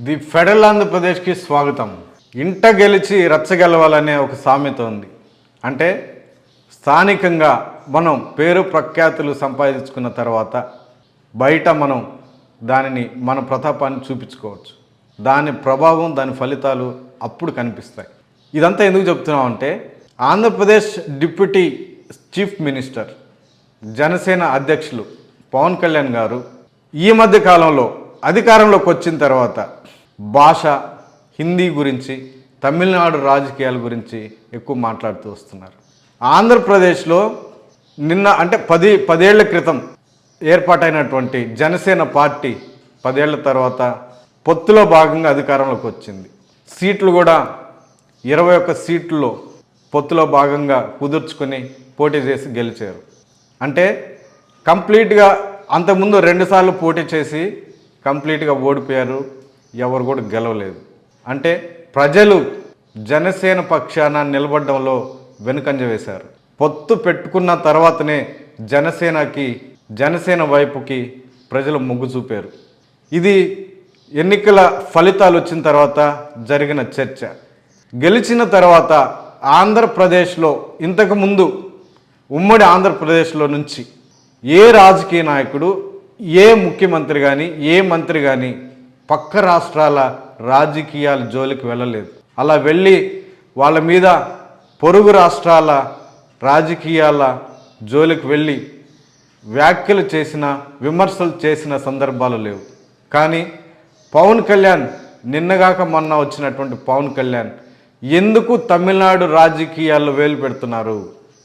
The federal ఆంధ్రప్రదేశ్కి స్వాగతం. ఇంట గెలిచి రచ్చగెలవాలనే ఒక సామెత ఉంది. అంటే స్థానికంగా మనం పేరు ప్రఖ్యాతులు సంపాదించుకున్న తర్వాత బయట మనం దానిని మన ప్రతాపాన్ని చూపించుకోవచ్చు. దాని ప్రభావం దాని ఫలితాలు అప్పుడు కనిపిస్తాయి. ఇదంతా ఎందుకు చెప్తున్నామంటే Andhra Pradesh deputy chief minister Janasena అధ్యక్షులు పవన్ కళ్యాణ్ గారు ఈ మధ్య కాలంలో అధికారంలోకి వచ్చిన తర్వాత భాష హిందీ గురించి తమిళనాడు రాజకీయాల గురించి ఎక్కువ మాట్లాడుతూ వస్తున్నారు. ఆంధ్రప్రదేశ్లో నిన్న అంటే పది పదేళ్ళ క్రితం ఏర్పాటైనటువంటి జనసేన పార్టీ పదేళ్ళ తర్వాత పొత్తులో భాగంగా అధికారంలోకి వచ్చింది. సీట్లు కూడా ఇరవై ఒక్క సీట్లలో పొత్తులో భాగంగా కుదుర్చుకొని పోటీ చేసి గెలిచారు. అంటే కంప్లీట్గా అంతకుముందు రెండుసార్లు పోటీ చేసి కంప్లీట్గా ఓడిపోయారు ఎవరు కూడా గెలవలేదు. అంటే ప్రజలు జనసేన పక్షాన నిలబడడంలో వెనుకంజ వేశారు. పొత్తు పెట్టుకున్న తర్వాతనే జనసేనకి జనసేన వైపుకి ప్రజలు మొగ్గు చూపారు. ఇది ఎన్నికల ఫలితాలు వచ్చిన తర్వాత జరిగిన చర్చ. గెలిచిన తర్వాత ఆంధ్రప్రదేశ్లో ఇంతకుముందు ఉమ్మడి ఆంధ్రప్రదేశ్లో నుంచి ఏ రాజకీయ నాయకుడు ఏ ముఖ్యమంత్రి కానీ ఏ మంత్రి కానీ పక్క రాష్ట్రాల రాజకీయాల జోలికి వెళ్ళలేదు. అలా వెళ్ళి వాళ్ళ మీద పొరుగు రాష్ట్రాల రాజకీయాల జోలికి వెళ్ళి వ్యాఖ్యలు చేసిన విమర్శలు చేసిన సందర్భాలు లేవు. కానీ పవన్ కళ్యాణ్ నిన్నగాక మొన్న వచ్చినటువంటి పవన్ కళ్యాణ్ ఎందుకు తమిళనాడు రాజకీయాల్లో వేలు పెడుతున్నారు?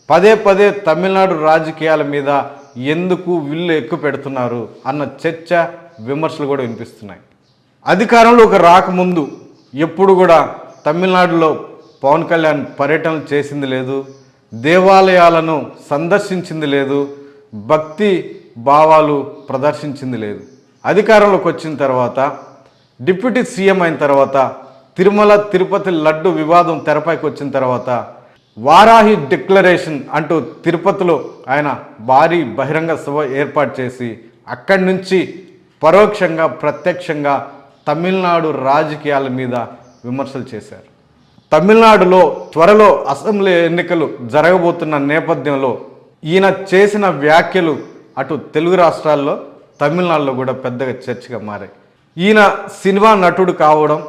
పదే పదే తమిళనాడు రాజకీయాల మీద ఎందుకు విల్లు ఎక్కువ పెడుతున్నారు అన్న చర్చ విమర్శలు కూడా వినిపిస్తున్నాయి. అధికారంలోకి రాకముందు ఎప్పుడు కూడా తమిళనాడులో పవన్ కళ్యాణ్ పర్యటనలు చేసింది లేదు దేవాలయాలను సందర్శించింది లేదు భక్తి భావాలు ప్రదర్శించింది లేదు. అధికారంలోకి వచ్చిన తర్వాత డిప్యూటీ సీఎం అయిన తర్వాత తిరుమల తిరుపతి లడ్డు వివాదం తెరపైకి వచ్చిన తర్వాత వారాహి డిక్లరేషన్ అంటూ తిరుపతిలో ఆయన భారీ బహిరంగ సభ ఏర్పాటు చేసి అక్కడి నుంచి పరోక్షంగా ప్రత్యక్షంగా తమిళనాడు రాజకీయాల మీద విమర్శలు చేశారు. తమిళనాడులో త్వరలో అసెంబ్లీ ఎన్నికలు జరగబోతున్న నేపథ్యంలో ఈయన చేసిన వ్యాఖ్యలు అటు తెలుగు రాష్ట్రాల్లో తమిళనాడులో కూడా పెద్దగా చర్చగా మారాయి. ఈయన సినిమా నటుడు కావడం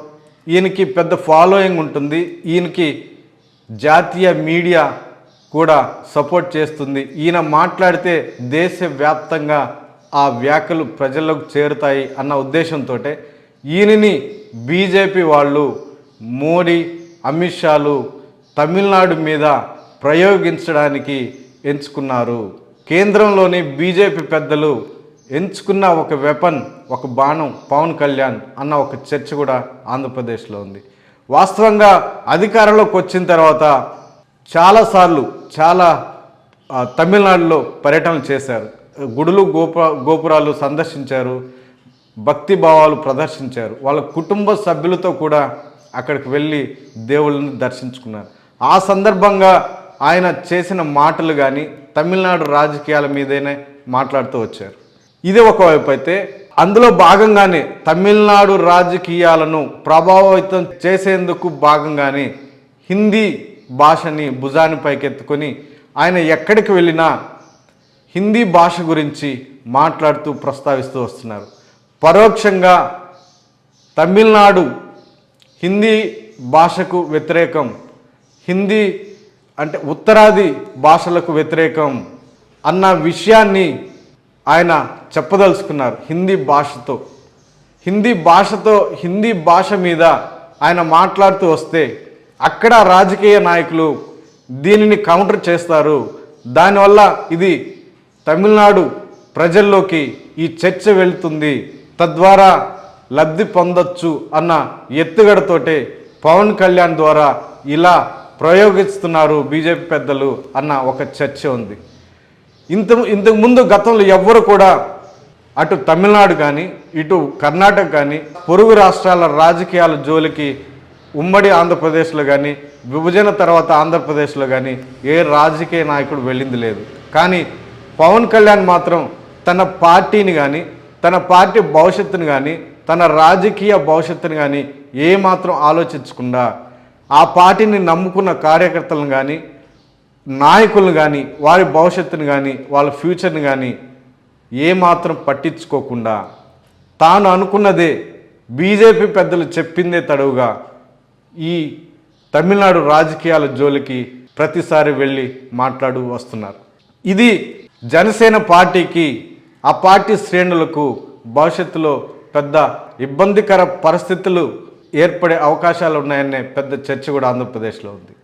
ఈయనకి పెద్ద ఫాలోయింగ్ ఉంటుంది ఈయనకి జాతీయ మీడియా కూడా సపోర్ట్ చేస్తుంది. ఈయన మాట్లాడితే దేశవ్యాప్తంగా ఆ వ్యాఖ్యలు ప్రజల్లోకి చేరుతాయి అన్న ఉద్దేశంతో ఈయనని బీజేపీ వాళ్ళు మోడీ అమిత్ షాలు తమిళనాడు మీద ప్రయోగించడానికి ఎంచుకున్నారు. కేంద్రంలోని బీజేపీ పెద్దలు ఎంచుకున్న ఒక వెపన్ ఒక బాణం పవన్ కళ్యాణ్ అన్న ఒక చర్చ కూడా ఆంధ్రప్రదేశ్లో ఉంది. వాస్తవంగా అధికారంలోకి వచ్చిన తర్వాత చాలాసార్లు చాలా తమిళనాడులో పర్యటనలు చేశారు. గుడులు గోపుర గోపురాలు సందర్శించారు. భక్తి భావాలు ప్రదర్శించారు. వాళ్ళ కుటుంబ సభ్యులతో కూడా అక్కడికి వెళ్ళి దేవుళ్ళని దర్శించుకున్నారు. ఆ సందర్భంగా ఆయన చేసిన మాటలు కానీ తమిళనాడు రాజకీయాల మీదనే మాట్లాడుతూ వచ్చారు. ఇది ఒకవైపు అయితే అందులో భాగంగానే తమిళనాడు రాజకీయాలను ప్రభావితం చేసేందుకు భాగంగానే హిందీ భాషని భుజాన్ని పైకెత్తుకొని ఆయన ఎక్కడికి వెళ్ళినా హిందీ భాష గురించి మాట్లాడుతూ ప్రస్తావిస్తూ వస్తున్నారు. పరోక్షంగా తమిళనాడు హిందీ భాషకు వ్యతిరేకం హిందీ అంటే ఉత్తరాది భాషలకు వ్యతిరేకం అన్న విషయాన్ని ఆయన చెప్పదలుచుకున్నారు హిందీ భాషతో. హిందీ భాషతో హిందీ భాష మీద ఆయన మాట్లాడుతూ వస్తే అక్కడ రాజకీయ నాయకులు దీనిని కౌంటర్ చేస్తారు. దానివల్ల ఇది తమిళనాడు ప్రజల్లోకి ఈ చర్చ వెళ్తుంది. తద్వారా లబ్ధి పొందొచ్చు అన్న ఎత్తుగడతోటే పవన్ కళ్యాణ్ ద్వారా ఇలా ప్రయోగిస్తున్నారు బీజేపీ పెద్దలు అన్న ఒక చర్చ ఉంది. ఇంత ఇంతకుముందు గతంలో ఎవ్వరు కూడా అటు తమిళనాడు కానీ ఇటు కర్ణాటక కానీ పొరుగు రాష్ట్రాల రాజకీయాల జోలికి ఉమ్మడి ఆంధ్రప్రదేశ్లో కానీ విభజన తర్వాత ఆంధ్రప్రదేశ్లో కానీ ఏ రాజకీయ నాయకుడు వెళ్ళింది లేదు. కానీ పవన్ కళ్యాణ్ మాత్రం తన పార్టీని కానీ తన పార్టీ భవిష్యత్తును కానీ తన రాజకీయ భవిష్యత్తును కానీ ఏమాత్రం ఆలోచించకుండా ఆ పార్టీని నమ్ముకున్న కార్యకర్తలను కానీ నాయకులను కానీ వారి భవిష్యత్తును కానీ వాళ్ళ ఫ్యూచర్ని కానీ ఏమాత్రం పట్టించుకోకుండా తాను అనుకున్నదే బీజేపీ పెద్దలు చెప్పిందే తడవుగా ఈ తమిళనాడు రాజకీయాల జోలికి ప్రతిసారి వెళ్ళి మాట్లాడు వస్తున్నారు. ఇది జనసేన పార్టీకి ఆ పార్టీ శ్రేణులకు భవిష్యత్తులో పెద్ద ఇబ్బందికర పరిస్థితులు ఏర్పడే అవకాశాలు ఉన్నాయనే పెద్ద చర్చ కూడా ఆంధ్రప్రదేశ్లో ఉంది.